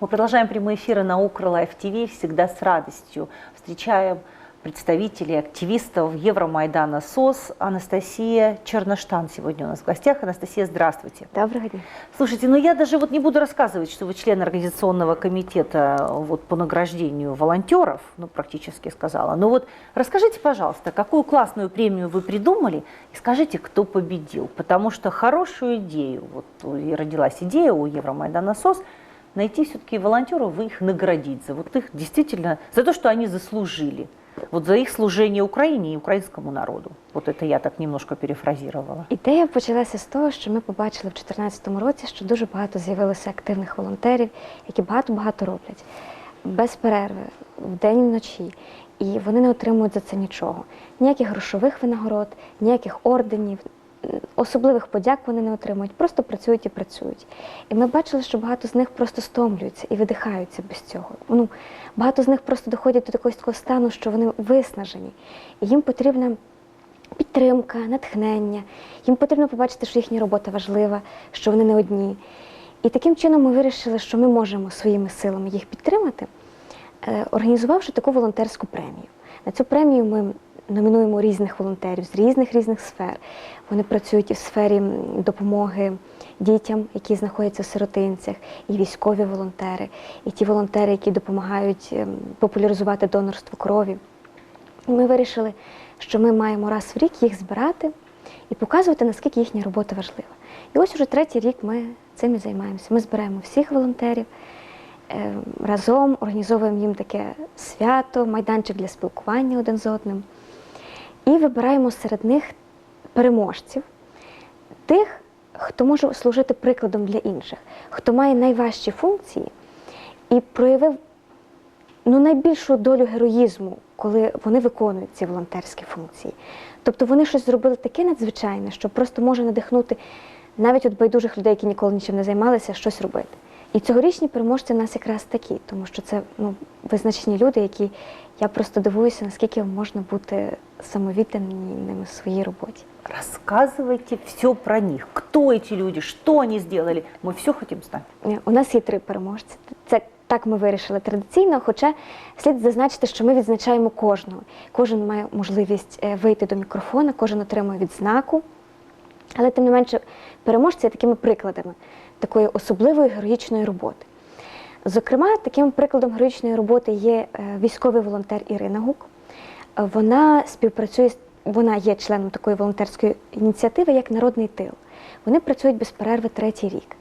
Мы продолжаем прямые эфиры на Укра Лайф ТВ. Всегда с радостью встречаем представителей, активистов Евромайдана СОС. Анастасия Черноштан сегодня у нас в гостях. Анастасия, здравствуйте. Доброго дня. Слушайте, ну я даже вот не буду рассказывать, что вы член организационного комитета вот по награждению волонтеров, ну практически сказала. Но вот расскажите, пожалуйста, какую классную премию вы придумали и скажите, кто победил. Потому что хорошую идею, вот и родилась идея у Евромайдана СОС, найти все-таки волонтеров, вы их наградить за вот их действительно, за то, что они заслужили. Вот за их служение Украине и украинскому народу. Вот это я так немножко перефразировала. Ідея почалася з того, що ми побачили в 2014 році, що дуже багато з'явилося активних волонтерів, які багато-багато роблять без перерви, вдень і вночі. І вони не отримують за це нічого. Ніяких грошових винагород, ніяких орденів, особливих подяк вони не отримують, просто працюють і працюють. І ми бачили, що багато з них просто стомлюються і видихаються без цього. Ну, багато з них просто доходять до такого стану, що вони виснажені. І їм потрібна підтримка, натхнення. Їм потрібно побачити, що їхня робота важлива, що вони не одні. І таким чином ми вирішили, що ми можемо своїми силами їх підтримати, е, організувавши таку волонтерську премію. На цю премію ми номінуємо різних волонтерів з різних різних сфер. Вони працюють і в сфері допомоги дітям, які знаходяться в сиротинцях, і військові волонтери, і ті волонтери, які допомагають ем, популяризувати донорство крові. І ми вирішили, що ми маємо раз в рік їх збирати і показувати, наскільки їхня робота важлива. І ось уже третій рік ми цим і займаємося. Ми збираємо всіх волонтерів е, разом, організовуємо їм таке свято, майданчик для спілкування один з одним. І вибираємо серед них переможців, тих, хто може служити прикладом для інших, хто має найважчі функції і проявив ну, найбільшу долю героїзму, коли вони виконують ці волонтерські функції. Тобто вони щось зробили таке надзвичайне, що просто може надихнути навіть от байдужих людей, які ніколи нічим не займалися, щось робити. І цьогорічні переможці у нас якраз такі, тому що це ну, визначені люди, які я просто дивуюся, наскільки можна бути самовідданими в своїй роботі. Рассказывайте все про них. Кто эти люди, что они сделали. Мы все хотим знать. Е, У нас є три переможці. Це так ми вирішили традиційно, хоча слід зазначити, що ми відзначаємо кожного. Кожен має можливість е, вийти до мікрофона, кожен отримує відзнаку. Але тим не менше, переможці є такими прикладами такої особливої героїчної роботи. Зокрема, таким прикладом героїчної роботи є е, військовий волонтер Ірина Гук. Вона співпрацює вона є членом такої волонтерської ініціативи, як Народний тил. Вони працюють без перерви третій рік.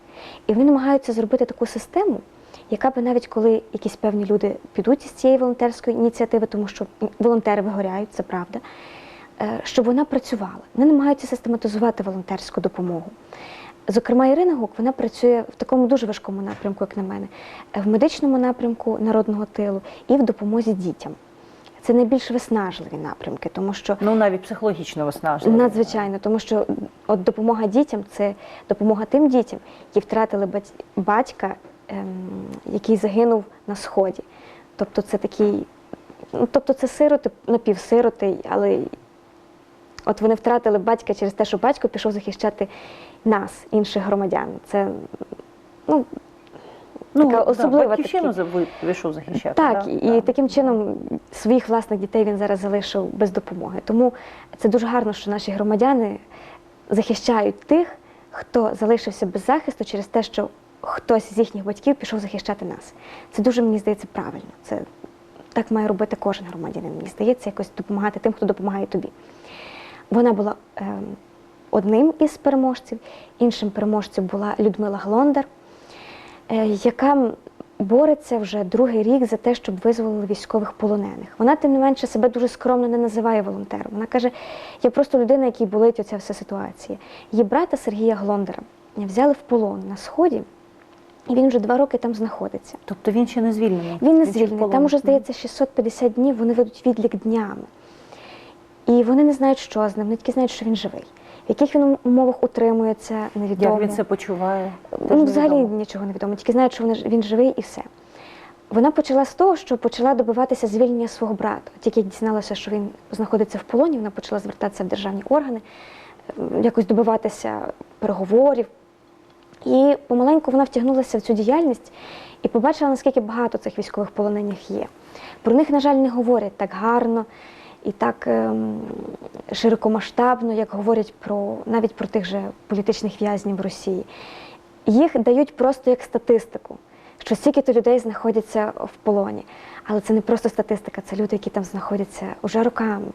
І вони намагаються зробити таку систему, яка би навіть коли якісь певні люди підуть із цієї волонтерської ініціативи, тому що волонтери вигоряють, це правда, щоб вона працювала. Вони намагаються систематизувати волонтерську допомогу. Зокрема, Ірина Гук вона працює в такому дуже важкому напрямку, як на мене, е, в медичному напрямку народного тилу і в допомозі дітям. Це найбільш виснажливі напрямки, тому що Ну, навіть психологічно виснажливо. Надзвичайно, тому що от допомога дітям це допомога тим дітям, які втратили бать- батька, ем, який загинув на сході. Тобто це такий, ну тобто це сироти, напівсироти, але от вони втратили батька через те, що батько пішов захищати нас, інших громадян. Це ну, Ну, така особлива батьківщину ви- вийшов захищати. так, да? і Да. таким чином своїх власних дітей він зараз залишив без допомоги. Тому це дуже гарно, що наші громадяни захищають тих, хто залишився без захисту через те, що хтось з їхніх батьків пішов захищати нас. Це дуже мені здається правильно. Це так має робити кожен громадянин. Мені здається, якось допомагати тим, хто допомагає тобі. Вона була ем, одним із переможців, іншим переможцем була Людмила Глондар, е, яка бореться вже другий рік за те, щоб визволили військових полонених. Вона, тим не менше, себе дуже скромно не називає волонтером. Вона каже: я просто людина, якій болить оця вся ситуація. Її брата Сергія Глондара взяли в полон на сході, і він вже два роки там знаходиться. Тобто він ще не звільнений. Він не звільнений. Там уже здається 650 днів. Вони ведуть відлік днями. І вони не знають, що з ним, вони тільки знають, що він живий. В яких він умовах утримується, невідомо. Як він це почуває? Ну, взагалі невідомо. нічого не відомо, тільки знають, що він живий і все. Вона почала з того, що почала добиватися звільнення свого брата. Тільки дізналася, що він знаходиться в полоні, вона почала звертатися в державні органи, ем, якось добиватися переговорів. І помаленьку вона втягнулася в цю діяльність і побачила, наскільки багато цих військових полонених є. Про них, на жаль, не говорять так гарно і так ем, широкомасштабно, як говорять про навіть про тих же політичних в'язнів Росії. Їх дають просто як статистику, що стільки-то людей знаходяться в полоні. Але це не просто статистика, це люди, які там знаходяться уже роками.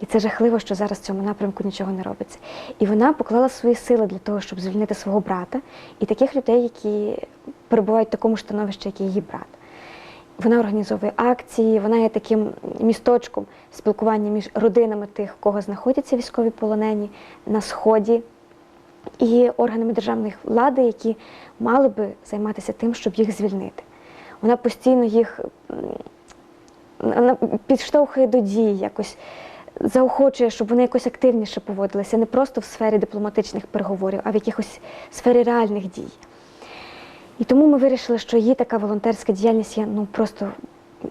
І це жахливо, що зараз в цьому напрямку нічого не робиться. І вона поклала свої сили для того, щоб звільнити свого брата і таких людей, які перебувають в такому становищі, як і її брат. Вона організовує акції, вона є таким місточком спілкування між родинами тих, кого знаходяться військові полонені на сході, і органами державної влади, які мали би займатися тим, щоб їх звільнити. Вона постійно їх вона підштовхує до дій, якось заохочує, щоб вони якось активніше поводилися, не просто в сфері дипломатичних переговорів, а в якихось сфері реальних дій. І тому ми вирішили, що її така волонтерська діяльність є ну просто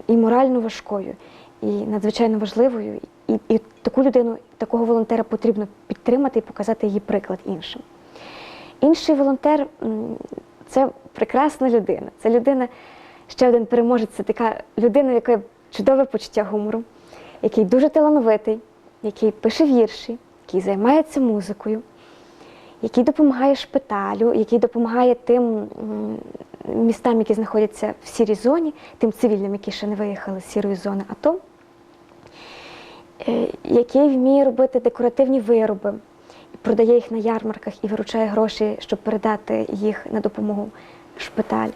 і морально важкою, і надзвичайно важливою. І, і таку людину, такого волонтера потрібно підтримати і показати її приклад іншим. Інший волонтер це прекрасна людина. Це людина, ще один переможець, це така людина, якої чудове почуття гумору, який дуже талановитий, який пише вірші, який займається музикою, який допомагає шпиталю, який допомагає тим містам, які знаходяться в сірій зоні, тим цивільним, які ще не виїхали з сірої зони АТО, е, який вміє робити декоративні вироби, продає їх на ярмарках і виручає гроші, щоб передати їх на допомогу шпиталь.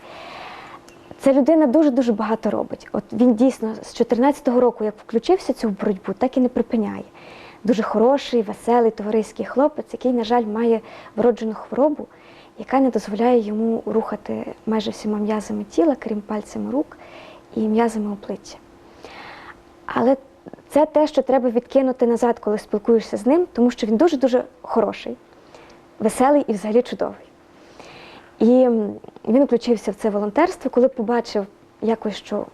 Ця людина дуже-дуже багато робить. От він дійсно з 14-го року, як включився цю боротьбу, так і не припиняє. Дуже хороший, веселий, товариський хлопець, який, на жаль, має вроджену хворобу, яка не дозволяє йому рухати майже всіма м'язами тіла, крім пальцями рук і м'язами обличчя. Але це те, що треба відкинути назад, коли спілкуєшся з ним, тому що він дуже-дуже хороший, веселий і взагалі чудовий. І він включився в це волонтерство, коли побачив якось, що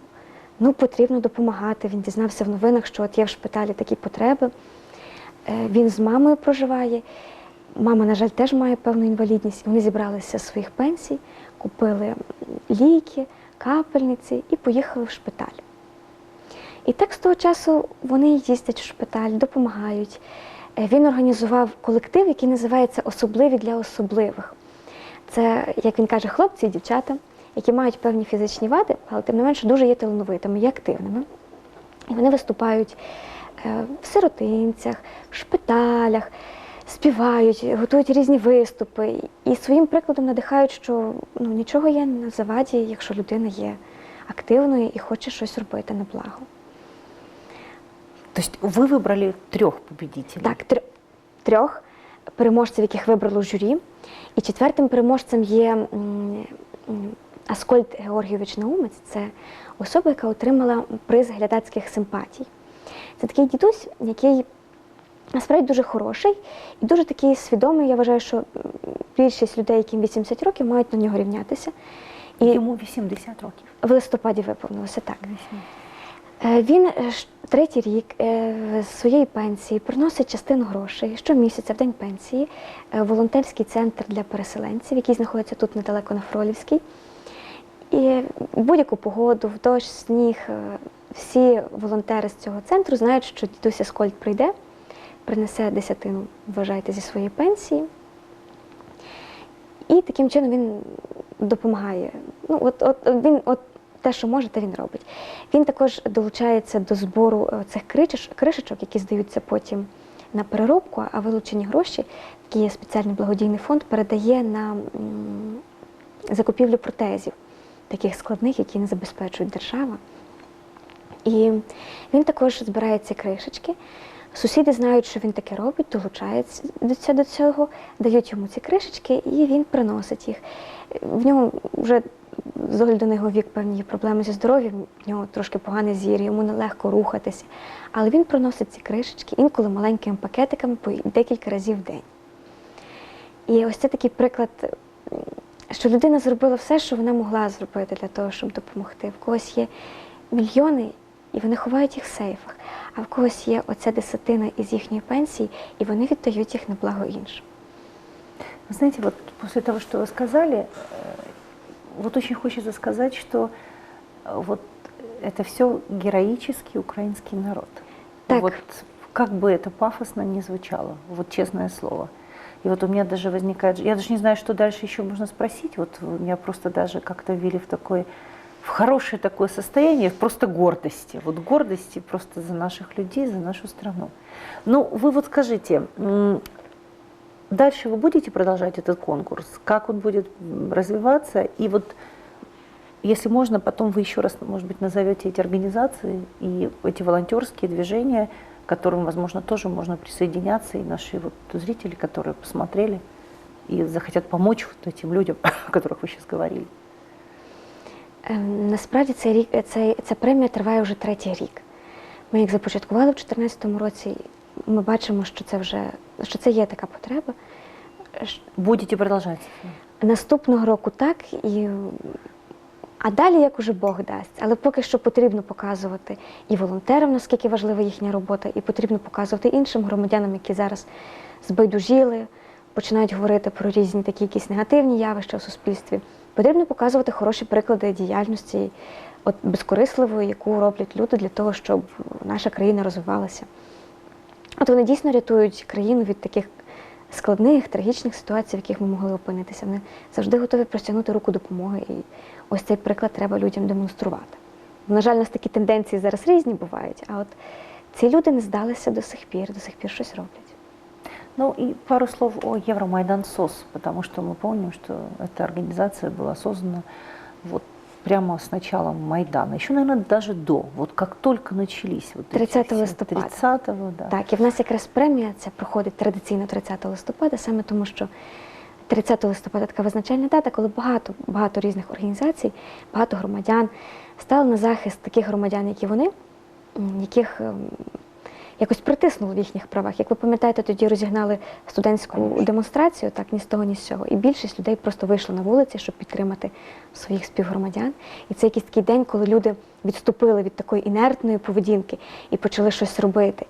ну, потрібно допомагати. Він дізнався в новинах, що от є в шпиталі такі потреби. Е, Він з мамою проживає. Мама, на жаль, теж має певну інвалідність. Вони зібралися з своїх пенсій, купили ліки, капельниці і поїхали в шпиталь. І так з того часу вони їздять в шпиталь, допомагають. Е, Він організував колектив, який називається Особливі для особливих. Це, як він каже, хлопці і дівчата, які мають певні фізичні вади, але тим не менше дуже є талановитими і активними. І вони виступають в сиротинцях, в шпиталях, співають, готують різні виступи і своїм прикладом надихають, що ну, нічого є на заваді, якщо людина є активною і хоче щось робити на благо. То есть вы выбрали трех. Так, тр- трьох переможців, яких вибрало журі. І четвертим переможцем є Аскольд Георгійович Наумець. Це особа, яка отримала приз глядацьких симпатій. Це такий дідусь, який насправді дуже хороший і дуже такий свідомий. Я вважаю, що більшість людей, яким 80 років, мають на нього рівнятися. І Йому 80 років. в листопаді виповнилося так. Е, Він е, третій рік е, з своєї пенсії приносить частину грошей щомісяця в день пенсії в волонтерський центр для переселенців, який знаходиться тут недалеко на Фролівській. І будь-яку погоду, в дощ, сніг, всі волонтери з цього центру знають, що дідусь Аскольд прийде, принесе десятину, вважайте, зі своєї пенсії. І таким чином він допомагає. Ну, от, от він от те, що може, те він робить. Він також долучається до збору е, цих кришечок, які здаються потім на переробку, а вилучені гроші, які є спеціальний благодійний фонд, передає на закупівлю протезів, таких складних, які не забезпечують держава. І він також збирає ці кришечки. Сусіди знають, що він таке робить, долучаються до цього, дають йому ці кришечки, і він приносить їх. В нього вже з огляду на його вік певні проблеми зі здоров'ям, в нього трошки погане зір, йому нелегко рухатися. Але він приносить ці кришечки інколи маленькими пакетиками по декілька разів в день. І ось це такий приклад, що людина зробила все, що вона могла зробити для того, щоб допомогти. В когось є мільйони, і вони ховають їх в сейфах, а в когось є оця десятина із їхньої пенсії, і вони віддають їх на благо іншим. Вы знаете, вот после того, что вы сказали, э, вот очень хочется сказать, что э, вот это все героический украинский народ. Так. Вот как бы это пафосно не звучало, вот честное слово. И вот у меня даже возникает, я даже не знаю, что дальше еще можно спросить, вот вы меня просто даже как-то ввели в такой, в хорошее такое состояние, просто гордости, вот гордости просто за наших людей, за нашу страну. Ну, вы вот скажите, Дальше вы будете продолжать этот конкурс? Как он будет развиваться? И вот, если можно, потом вы еще раз, может быть, назовете эти организации и эти волонтерские движения, к которым, возможно, тоже можно присоединяться, и наши вот зрители, которые посмотрели и захотят помочь вот этим людям, о которых вы сейчас говорили. Ем, Насправді цей рік цей, ця премія триває вже третій рік. Ми їх започаткували в 2014 році. Ми бачимо, що це вже що це є така потреба. Ш- Будете продолжать? Наступного року так і а далі як уже Бог дасть. Але поки що потрібно показувати і волонтерам, наскільки важлива їхня робота, і потрібно показувати іншим громадянам, які зараз збайдужіли, починають говорити про різні такі якісь негативні явища у суспільстві. Потрібно показувати хороші приклади діяльності, от безкорисливої, яку роблять люди для того, щоб наша країна розвивалася. От вони дійсно рятують країну від таких складних, трагічних ситуацій, в яких ми могли опинитися. Вони завжди готові простягнути руку допомоги. І ось цей приклад треба людям демонструвати. На жаль, у нас такі тенденції зараз різні бувають, а от ці люди не здалися до сих пір, до сих пір щось роблять. Ну и пару слов о Евромайдан СОС, потому что мы помним, что эта организация была создана вот прямо с началом Майдана. Еще, наверное, даже до, вот как только начались вот эти 30 все- листопада. 30-го, да. Так, і в нас якраз премія ця проходить традиційно 30 листопада, саме тому, що 30 листопада така визначальна дата, коли багато, багато різних організацій, багато громадян стали на захист таких громадян, які вони, м, яких ем, якось притиснуло в їхніх правах. Як ви пам'ятаєте, тоді розігнали студентську демонстрацію, так ні з того, ні з цього. І більшість людей просто вийшли на вулиці, щоб підтримати своїх співгромадян. І це якийсь такий день, коли люди відступили від такої інертної поведінки і почали щось робити.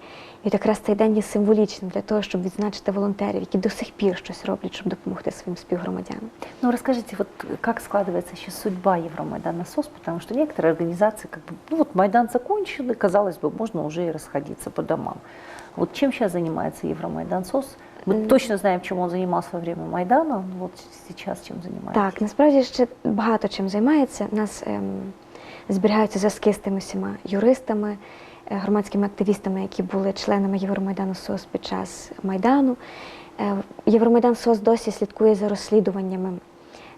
І от якраз цей день є символічним для того, щоб відзначити волонтерів, які до сих пір щось роблять, щоб допомогти своїм співгромадянам. Ну расскажите, вот как складывается сейчас судьба Евромайдана СОС, потому что некоторые организации, как бы, ну вот Майдан закончил, и казалось бы, можно уже и расходиться по домам. Вот чем сейчас занимается Евромайдан СОС? Мы М. точно знаем, чем он занимался во время Майдана, вот сейчас чем занимается? Так, насправді ще багато чим займається. У нас ем, зберігаються зв'язки з тими всіма юристами, е, громадськими активістами, які були членами Євромайдану СОС під час Майдану. Е, Євромайдан СОС досі слідкує за розслідуваннями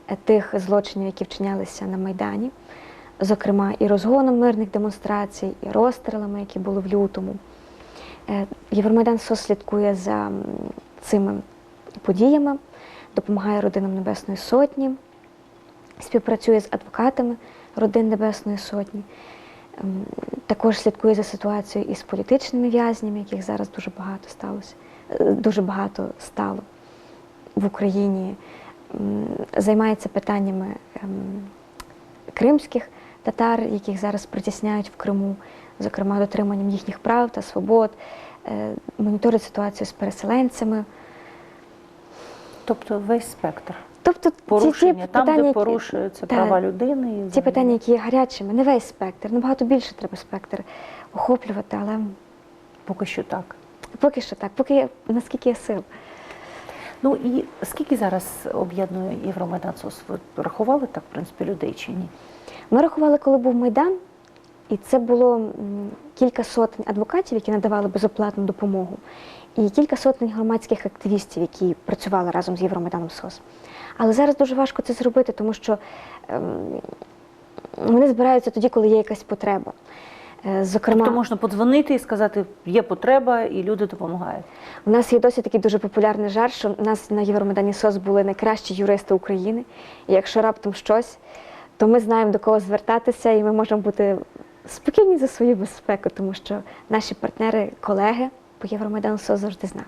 е, тих злочинів, які вчинялися на Майдані, зокрема і розгоном мирних демонстрацій, і розстрілами, які були в лютому. Е, Євромайдан СОС слідкує за цими подіями, допомагає родинам Небесної Сотні, співпрацює з адвокатами родин Небесної Сотні. Ем, Також слідкує за ситуацією із політичними в'язнями, яких зараз дуже багато сталося, е, дуже багато стало в Україні. Займається питаннями ем, кримських татар, яких зараз притісняють в Криму, зокрема дотриманням їхніх прав та свобод, е, моніторить ситуацію з переселенцями. Тобто весь спектр Тобто ці- ті порушення, там, питання, де порушуються Так. права людини. і Ті питання, які є гарячими, не весь спектр, набагато більше треба спектр охоплювати, але Поки що так. поки що так, поки наскільки є сил. Ну і скільки зараз об'єднує Євромайдан СОС? Ви рахували так, в принципі, людей чи ні? Ми рахували, коли був Майдан, і це було кілька сотень адвокатів, які надавали безоплатну допомогу, і кілька сотень громадських активістів, які працювали разом з Євромайданом СОС. Але зараз дуже важко це зробити, тому що ем, вони збираються тоді, коли є якась потреба. Е, Зокрема, Тобто можна подзвонити і сказати, є потреба, і люди допомагають. У нас є досі такий дуже популярний жарт, що у нас на Євромайдані СОС були найкращі юристи України. І якщо раптом щось, то ми знаємо до кого звертатися, і ми можемо бути спокійні за свою безпеку, тому що наші партнери, колеги по Євромайдану СОС завжди з нами.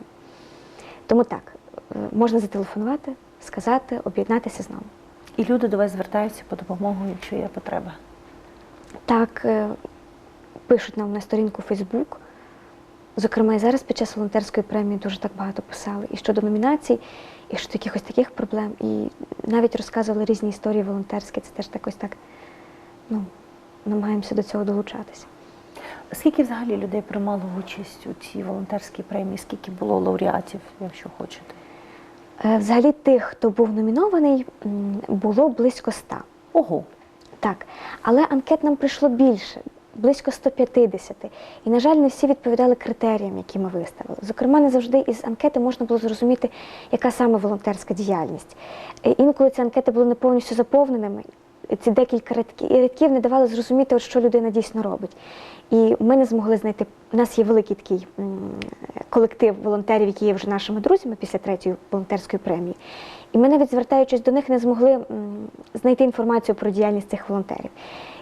Тому так, е, можна зателефонувати, сказати, об'єднатися з нами. І люди до вас звертаються по допомогу, якщо є потреба. Так, е, пишуть нам на сторінку Фейсбук, Зокрема, і зараз під час волонтерської премії дуже так багато писали і щодо номінацій, і щодо якихось таких проблем. І навіть розказували різні історії волонтерські. Це теж так ось так ну, намагаємося до цього долучатися. Скільки взагалі людей приймало участь у цій волонтерській премії? Скільки було лауреатів, якщо хочете? Е, Взагалі, тих, хто був номінований, було близько ста. Ого, Так, але анкет нам прийшло більше, близько 150. І, на жаль, не всі відповідали критеріям, які ми виставили. Зокрема, не завжди із анкети можна було зрозуміти, яка саме волонтерська діяльність. Е, Інколи ці анкети були не повністю заповненими. Ці декілька рядків не давали зрозуміти, от що людина дійсно робить. І ми не змогли знайти. У нас є великий такий колектив волонтерів, які є вже нашими друзями після третьої волонтерської премії. І ми навіть звертаючись до них, не змогли знайти інформацію про діяльність цих волонтерів.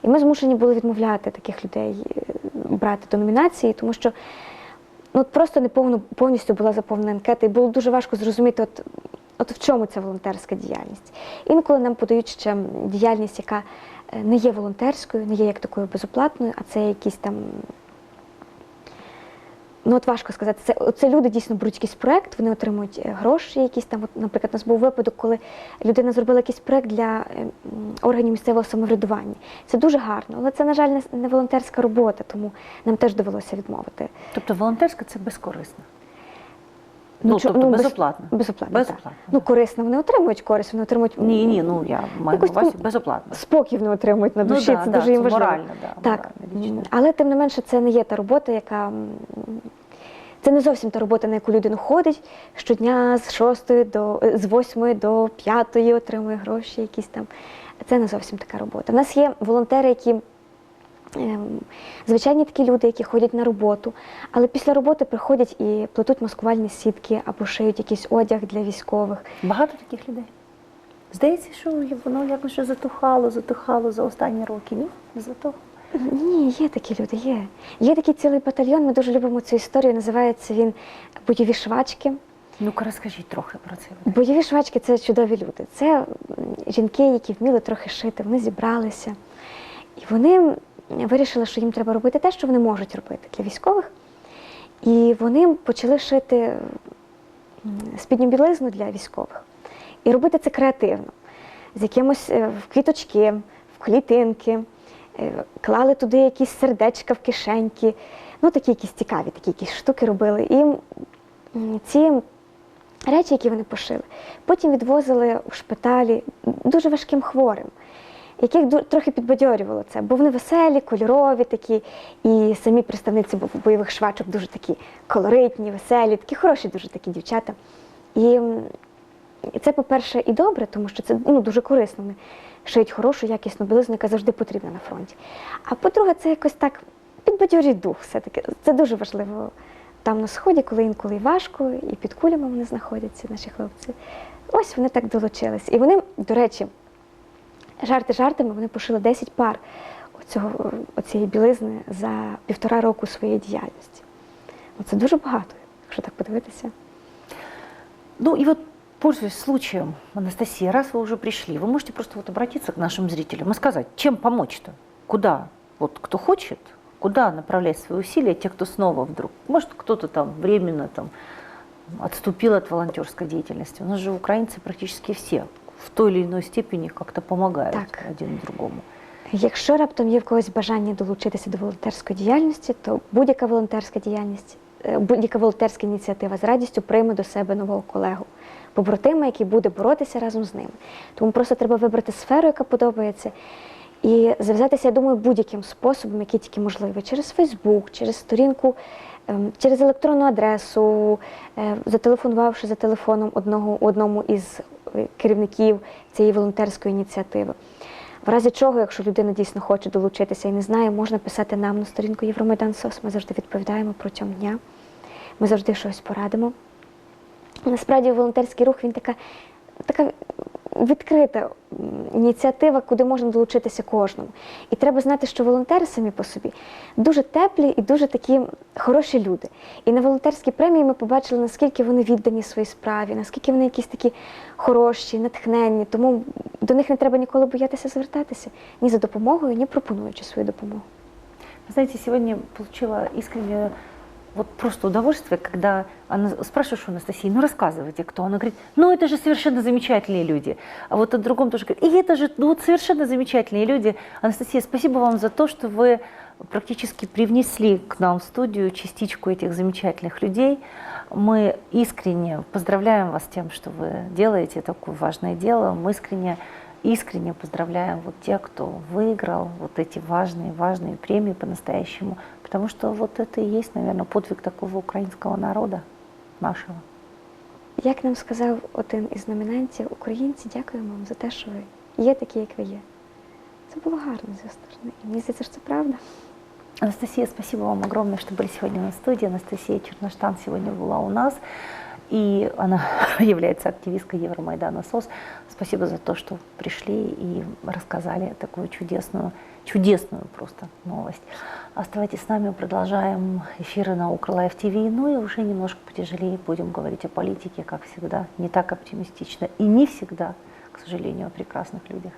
І ми змушені були відмовляти таких людей е, брати до номінації, тому що ну, просто не повністю була заповнена анкета, і було дуже важко зрозуміти, от, от в чому ця волонтерська діяльність. Інколи нам подають ще діяльність, яка не є волонтерською, не є як такою безоплатною, а це якісь там. Ну, от важко сказати, це, це люди дійсно беруть якийсь проект, вони отримують е, гроші, якісь там. От, наприклад, у нас був випадок, коли людина зробила якийсь проект для е, органів місцевого самоврядування. Це дуже гарно, але це, на жаль, не волонтерська робота, тому нам теж довелося відмовити. тобто волонтерська це безкорисно. Ну, Ну, тобто без- безоплатно. Безоплатно. так. Ну, корисно, вони отримують користь, вони отримують Ні, ні, ну я маю на увазі безоплатно. спокій вони отримують на Ну душі. да, це да, дуже їм важливо. морально, да, так, морально, але тим не менше, це не є та робота, яка. Це не зовсім та робота, на яку людина ходить щодня з 6 до з 8 до 5 отримує гроші, якісь там. Це не зовсім така робота. У нас є волонтери, які звичайні такі люди, які ходять на роботу, але після роботи приходять і плетуть маскувальні сітки або шиють якийсь одяг для військових. Багато таких людей. Здається, що воно якось вже затухало, затухало за останні роки. Ні? Не затухло. Ні, є такі люди, є. Є такий цілий батальйон, ми дуже любимо цю історію. Називається він Бойові швачки. Ну-ка розкажіть трохи про це. Бойові швачки це чудові люди. Це жінки, які вміли трохи шити, вони зібралися. І вони вирішили, що їм треба робити те, що вони можуть робити для військових. І вони почали шити спідню білизну для військових. І робити це креативно, з якимось е, в квіточки, в клітинки, е, клали туди якісь сердечка в кишеньки. Ну, такі якісь цікаві, такі якісь штуки робили. І ці речі, які вони пошили, потім відвозили в шпиталі дуже важким хворим, яких трохи підбадьорювало це, бо вони веселі, кольорові такі, і самі представниці бойових швачок дуже такі колоритні, веселі, такі хороші дуже такі дівчата. І це, по-перше, і добре, тому що це ну, дуже корисно. Вони шиють хорошу, якісну білизну, яка завжди потрібна на фронті. А по-друге, це якось так підбадьорює дух все-таки. Це дуже важливо там на сході, коли інколи і важко, і під кулями вони знаходяться, наші хлопці. Ось вони так долучились. І вони, до речі, жарти жартами, вони пошили 10 пар оцього, оцієї білизни за півтора року своєї діяльності. Ну, Це дуже багато, якщо так подивитися. Ну и вот, пользуясь случаем, Анастасия, раз вы уже пришли, вы можете просто вот обратиться к нашим зрителям и сказать, чем помочь-то? Куда? Вот кто хочет, куда направлять свои усилия, те, кто снова вдруг, может, кто-то там временно там отступил от волонтерской деятельности. У нас же украинцы практически все в той или иной степени как-то помогают Так. один другому. Якщо раптом є в когось бажання долучитися до волонтерської діяльності, то будь-яка волонтерська діяльність, е, будь-яка волонтерська ініціатива з радістю прийме до себе нового колегу, побратима, який буде боротися разом з ними. Тому просто треба вибрати сферу, яка подобається, і зав'язатися, я думаю, будь-яким способом, який тільки можливий, через Фейсбук, через сторінку, ем, через електронну адресу, е, зателефонувавши за телефоном одного одному із керівників цієї волонтерської ініціативи. В разі чого, якщо людина дійсно хоче долучитися і не знає, можна писати нам на сторінку Євромайдан СОС. Ми завжди відповідаємо протягом дня. Ми завжди щось порадимо. Насправді волонтерський рух він така, така відкрита ініціатива, куди можна долучитися кожному. І треба знати, що волонтери самі по собі дуже теплі і дуже такі хороші люди. І на волонтерській премії ми побачили, наскільки вони віддані своїй справі, наскільки вони якісь такі хороші, натхненні. Тому до них не треба ніколи боятися звертатися ні за допомогою, ні пропонуючи свою допомогу. Знаете, сегодня получила искреннюю вот просто удовольствие, когда она спрашиваешь у Анастасии, ну рассказывайте, кто. Она говорит, ну это же совершенно замечательные люди. А вот о другом тоже говорит, и это же ну, вот совершенно замечательные люди. Анастасия, спасибо вам за то, что вы практически привнесли к нам в студию частичку этих замечательных людей. Мы искренне поздравляем вас с тем, что вы делаете такое важное дело. Мы искренне, искренне поздравляем вот тех, кто выиграл вот эти важные, важные премии по-настоящему. Потому что вот это и есть, наверное, подвиг такого украинского народа нашего. Як нам сказав один із номінантів, українці, дякуємо вам за те, що ви є такі, як ви є. Це було гарно з його сторони. І мені здається, що це правда. Анастасия, спасибо вам огромное, что были сегодня на студии. Анастасия Черноштан сегодня была у нас. И она является активисткой Евромайдана СОС. Спасибо за то, что пришли и рассказали такую чудесную, чудесную просто новость. Оставайтесь с нами, продолжаем эфиры на Укрлайф ТВ. Ну и уже немножко потяжелее будем говорить о политике, как всегда. Не так оптимистично и не всегда, к сожалению, о прекрасных людях.